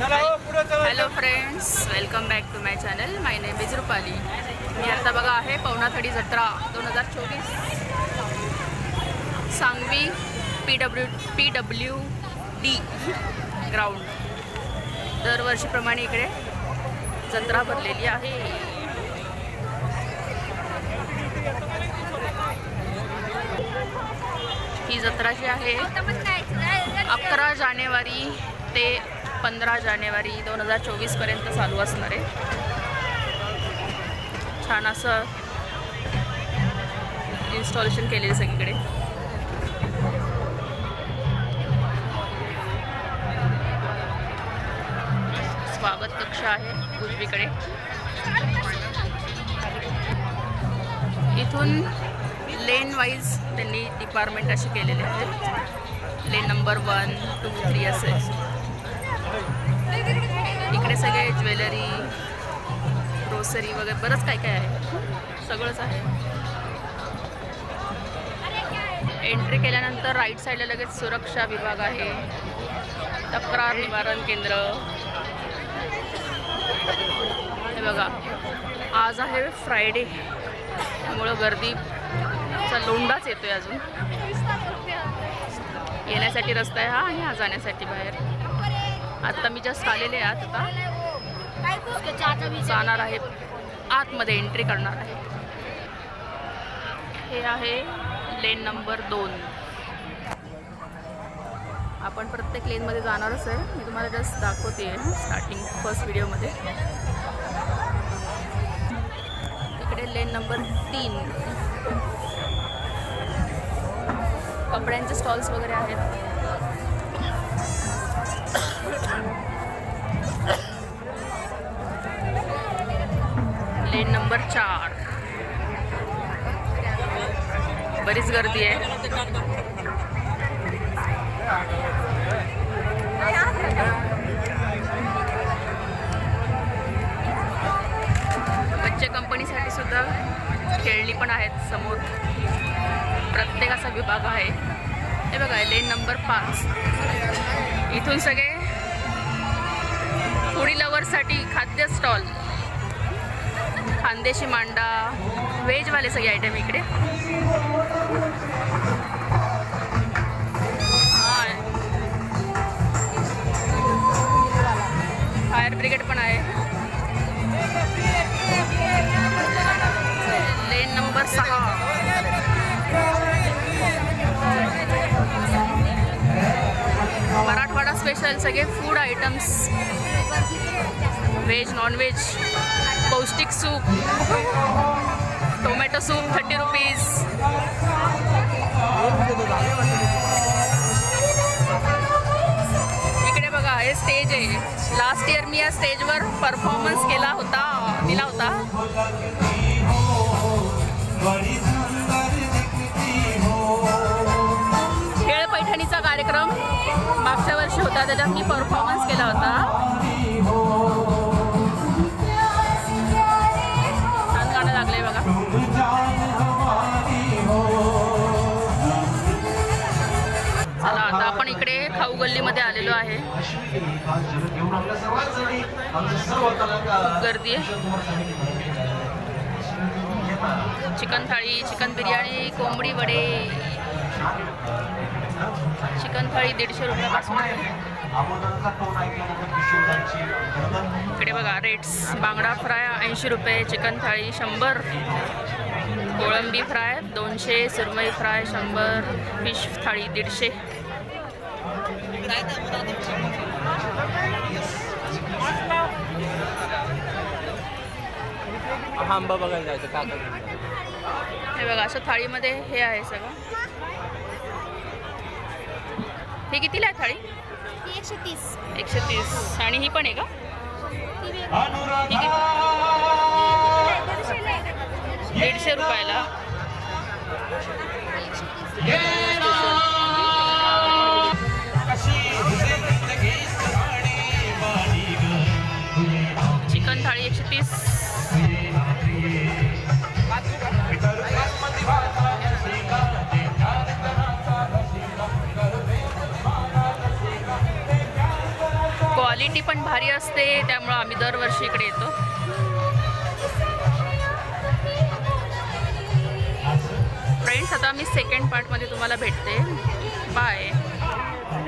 Hello friends welcome back to my channel my name is Rupali मी आता बघा आहे पवनाथडी जत्रा दोन हजार चोवीस. Sangvi P W P W D ground दरवर्षीप्रमाणे इकडे जत्रा भरलेली आहे. ही जत्रा जी आहे अकरा जानेवारी ते पंधरा जानेवारी दोन हजार चोवीसपर्यंत चालू असणार आहे. छान असं इन्स्टॉलेशन केलेलं सगळीकडे. स्वागत कक्ष आहे उजवीकडे. इथून लेन वाईज त्यांनी डिपार्टमेंट असे केलेले आहेत lane number one two three असे. इकडे सगळे ज्वेलरी ग्रोसरी वगैरे बरंच काय काय आहे. सगळंच आहे. एंट्री केल्यानंतर राईट साईडला लगेच सुरक्षा विभाग आहे. तक्रार निवारण केंद्र. हे बघा आज आहे फ्रायडे त्यामुळं गर्दीचा लोंडाच येतोय अजून. येण्यासाठी रस्ता आहे हा आणि हा जाण्यासाठी बाहेर. आत्ता मी जस्ट आलेले आत. आता जाणार आहे आतमध्ये एंट्री करणार आहे हे आहे लेन नंबर दोन. आपण प्रत्येक लेनमध्ये जाणारच आहे. मी तुम्हाला जस्ट दाखवते स्टार्टिंग फर्स्ट व्हिडिओमध्ये इकडे लेन नंबर तीन. कपड्यांचे स्टॉल्स वगैरे आहेत. लेन नंबर चार. बरीच गर्दी आहे. बच्चे कंपनीसाठी सुद्धा खेळणी पण आहेत समोर. प्रत्येकाचा विभाग आहे. हे बघा लेन नंबर पाच. इथून सगळे फुडी लवर्ससाठी खाद्य स्टॉल. खानदेशी मांडा व्हेजवाले सगळे आयटम इकडे. फायर ब्रिगेड पण आहे. लेन नंबर सहा. मराठवाडा सगळे food items veg non veg पौष्टिक soup tomato soup thirty rupees इकडे बघा हे स्टेज आहे. लास्ट इयर मी या स्टेजवर परफॉर्मन्स केला होता. दिला होता. होता त्याच्यात मी परफॉर्मन्स केला होता. छान गाणं लागलंय बघा. चला आता आपण इकडे खाऊ गल्लीमध्ये आलेलो आहे. गर्दी आहे. चिकन थाळी चिकन बिर्याणी कोंबडी वडे. चिकन थाळी दीडशे रुपयापासून आहे. इकडे बघा रेट्स. बांगडा फ्राय ऐंशी रुपये चिकन थाळी शंभर. कोळंबी फ्राय दोनशे सुरमई फ्राय शंभर. फिश थाळी दीडशे. आंबा बघायला जायचं काका हे बघा असं थाळीमध्ये हे आहे सगळं. हे कितीला आहे थाळी? एकशे तीस. एकशे तीस. आणि ही पण आहे का. दीडशे रुपयाला. असते त्यामुळं आम्ही दरवर्षी इकडे येतो. फ्रेंड्स आता मी सेकंड पार्टमध्ये तुम्हाला भेटते. बाय